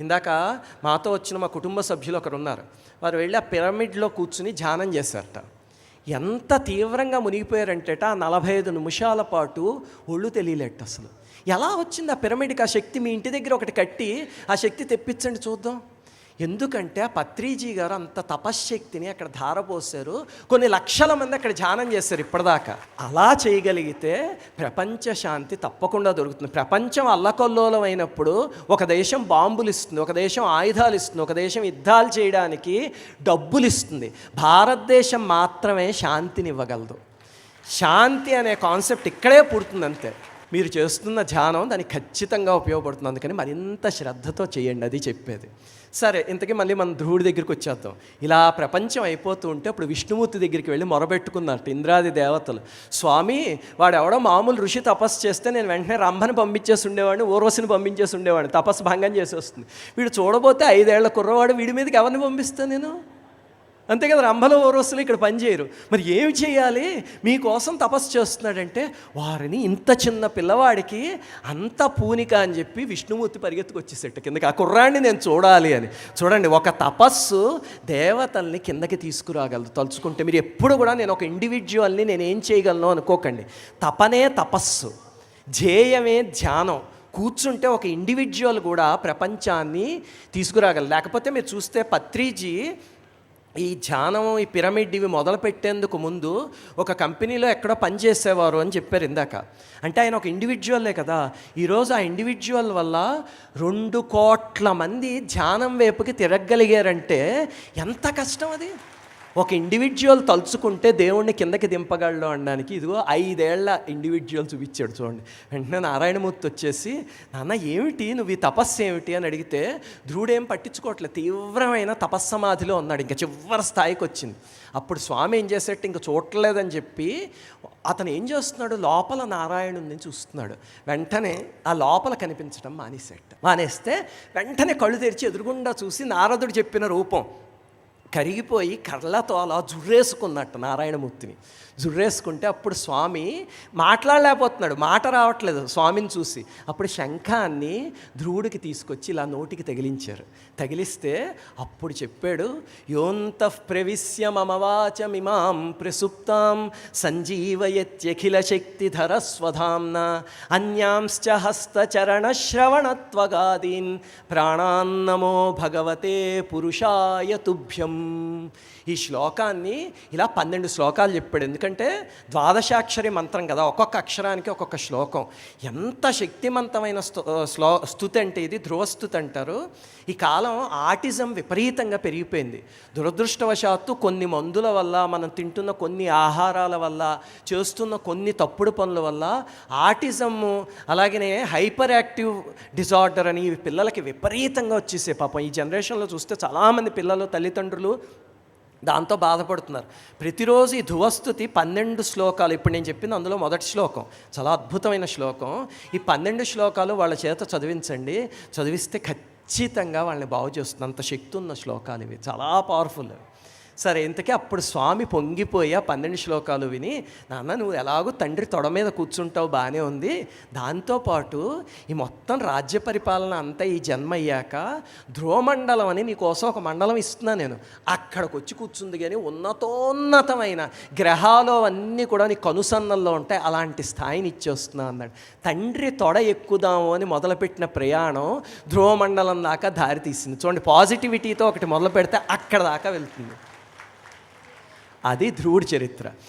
ఇందాక మాతో వచ్చిన మా కుటుంబ సభ్యులు ఒకరు ఉన్నారు వారు వెళ్ళి ఆ పిరమిడ్లో కూర్చుని ధ్యానం చేశారట. ఎంత తీవ్రంగా మునిగిపోయారంటేట ఆ నలభై ఐదు నిమిషాల పాటు ఒళ్ళు తెలియలేట అసలు. ఎలా వచ్చింది ఆ పిరమిడ్కి? ఆ శక్తి మీ ఇంటి దగ్గర ఒకటి కట్టి ఆ శక్తి తెప్పించండి చూద్దాం. ఎందుకంటే ఆ పత్రిజీ గారు అంత తపశ్శక్తిని అక్కడ ధారపోసారు కొన్ని లక్షల మంది అక్కడ ధ్యానం చేశారు ఇప్పటిదాకా. అలా చేయగలిగితే ప్రపంచ శాంతి తప్పకుండా దొరుకుతుంది. ప్రపంచం అల్లకొల్లోలం అయినప్పుడు ఒక దేశం బాంబులు ఇస్తుంది ఒక దేశం ఆయుధాలు ఇస్తుంది ఒక దేశం యుద్ధాలు చేయడానికి డబ్బులు ఇస్తుంది భారతదేశం మాత్రమే శాంతిని ఇవ్వగలదు శాంతి అనే కాన్సెప్ట్ ఇక్కడే పుడుతుంది అంతే మీరు చేస్తున్న ధ్యానం దానికి ఖచ్చితంగా ఉపయోగపడుతుంది. అందుకని మరింత శ్రద్ధతో చేయండి అది చెప్పేది. సరే ఇంతకీ మళ్ళీ మనం ధ్రువుడి దగ్గరికి వచ్చేద్దాం. ఇలా ప్రపంచం అయిపోతూ ఉంటే అప్పుడు విష్ణుమూర్తి దగ్గరికి వెళ్ళి మొరబెట్టుకున్నట్టు ఇంద్రాది దేవతలు. స్వామి వాడెవడో మామూలు ఋషి తపస్సు చేస్తే నేను వెంటనే రంభని పంపించేసి ఉండేవాడిని ఊర్వశిని పంపించేసి ఉండేవాడిని తపస్సు భంగం చేసి వస్తుంది వీడు చూడబోతే ఐదేళ్ళ కుర్రవాడు వీడి మీదకి ఎవరిని పంపిస్తాను నేను? అంతే కదా రంభలో ఓరోసులు ఇక్కడ పనిచేయరు మరి ఏమి చేయాలి? మీకోసం తపస్సు చేస్తున్నాడంటే వారిని ఇంత చిన్న పిల్లవాడికి అంత పూనిక అని చెప్పి విష్ణుమూర్తి పరిగెత్తుకు వచ్చేసేట కిందకి. ఆ కుర్రాడిని నేను చూడాలి అని. చూడండి ఒక తపస్సు దేవతల్ని కిందకి తీసుకురాగలదు. తలుచుకుంటే మీరు ఎప్పుడు కూడా నేను ఒక ఇండివిజువల్ని నేను ఏం చేయగలను అనుకోకండి. తపనే తపస్సు ధ్యేయమే ధ్యానం. కూర్చుంటే ఒక ఇండివిజువల్ కూడా ప్రపంచాన్ని తీసుకురాగలరు లేకపోతే మీరు చూస్తే పత్రిజీ ఈ ధ్యానం ఈ పిరమిడ్ ఇవి మొదలు పెట్టేందుకు ముందు ఒక కంపెనీలో ఎక్కడో పనిచేసేవారు అని చెప్పారు ఇందాక. అంటే ఆయన ఒక ఇండివిజువల్లే కదా. ఈరోజు ఆ ఇండివిజువల్ వల్ల రెండు కోట్ల మంది ధ్యానం వైపుకి తిరగగలిగారంటే ఎంత కష్టం అది? ఒక ఇండివిజువల్ తలుచుకుంటే దేవుణ్ణి కిందకి దింపగలడు అనడానికి ఇదిగో ఐదేళ్ళ ఇండివిజువల్ చూపించాడు చూడండి. వెంటనే నారాయణమూర్తి వచ్చేసి నాన్న ఏమిటి? నువ్వు ఈ తపస్సు ఏమిటి? అని అడిగితే ధ్రువుడేం పట్టించుకోవట్లేదు తీవ్రమైన తపస్సమాధిలో ఉన్నాడు ఇంకా చివరి స్థాయికి వచ్చింది. అప్పుడు స్వామి ఏం చేసేట్టు ఇంకా చూడలేదని చెప్పి అతను ఏం చేస్తున్నాడు? లోపల నారాయణుని చూస్తున్నాడు. వెంటనే ఆ లోపల కనిపించడం మానేసేట మానేస్తే వెంటనే కళ్ళు తెరిచి ఎదురుగుండా చూసి నారదుడు చెప్పిన రూపం కరిగిపోయి కర్లతో అలా జుర్రేసుకున్నట్టు నారాయణమూర్తిని. జుర్రేసుకుంటే అప్పుడు స్వామి మాట్లాడలేకపోతున్నాడు మాట రావట్లేదు స్వామిని చూసి. అప్పుడు శంఖాన్ని ధ్రువుడికి తీసుకొచ్చి ఇలా నోటికి తగిలించారు. తగిలిస్తే అప్పుడు చెప్పాడు యోంత ప్రవిశ్య మమవాచమిమాం ప్రసుప్తాం సంజీవయత్యఖిల శక్తిధర స్వధాంన అన్యాంశ్చ హస్తచరణ శ్రవణత్వగాదీన్ ప్రాణాన్నమో భగవతే పురుషాయ తుభ్యం. ఈ శ్లోకాన్ని ఇలా పన్నెండు శ్లోకాలు చెప్పాడు. ఎందుకంటే ద్వాదశాక్షరి మంత్రం కదా ఒక్కొక్క అక్షరానికి ఒక్కొక్క శ్లోకం. ఎంత శక్తివంతమైన శ్లో స్థుతి అంటే ఇది? ధ్రువస్థుతి అంటారు. ఈ కాలం ఆటిజం విపరీతంగా పెరిగిపోయింది. దురదృష్టవశాత్తు కొన్ని మందుల వల్ల మనం తింటున్న కొన్ని ఆహారాల వల్ల చేస్తున్న కొన్ని తప్పుడు పనుల వల్ల ఆటిజము అలాగనే హైపర్ యాక్టివ్ డిజార్డర్ అని పిల్లలకి విపరీతంగా వచ్చేసే పాపం ఈ జనరేషన్లో చూస్తే చాలామంది పిల్లలు తల్లిదండ్రులు దాంతో బాధపడుతున్నారు. ప్రతిరోజు ఈ ధువస్థుతి పన్నెండు శ్లోకాలు ఇప్పుడు నేను చెప్పింది అందులో మొదటి శ్లోకం చాలా అద్భుతమైన శ్లోకం. ఈ పన్నెండు శ్లోకాలు వాళ్ళ చేత చదివించండి. చదివిస్తే ఖచ్చితంగా వాళ్ళని బాగు చేస్తుంది అంత శక్తి ఉన్న శ్లోకాలు ఇవి చాలా పవర్ఫుల్ సరే ఇంతకీ అప్పుడు స్వామి పొంగిపోయి ఆ పన్నెండు శ్లోకాలు విని నాన్న నువ్వు ఎలాగో తండ్రి తొడ మీద కూర్చుంటావు బాగానే ఉంది. దాంతోపాటు ఈ మొత్తం రాజ్య పరిపాలన అంతా ఈ జన్మ అయ్యాక ధ్రువమండలం అని నీకోసం ఒక మండలం ఇస్తున్నా నేను. అక్కడికి వచ్చి కూర్చుంది కానీ ఉన్నతోన్నతమైన గ్రహాలు అన్నీ కూడా నీ కనుసన్నల్లో ఉంటాయి. అలాంటి స్థాయిని ఇచ్చేస్తున్నా అన్నాడు. తండ్రి తొడ ఎక్కుదాము అని మొదలుపెట్టిన ప్రయాణం ధ్రువమండలం దాకా దారి తీసింది. చూడండి పాజిటివిటీతో ఒకటి మొదలు పెడితే అక్కడ దాకా వెళ్తుంది. అది ధ్రువుడి చరిత్ర.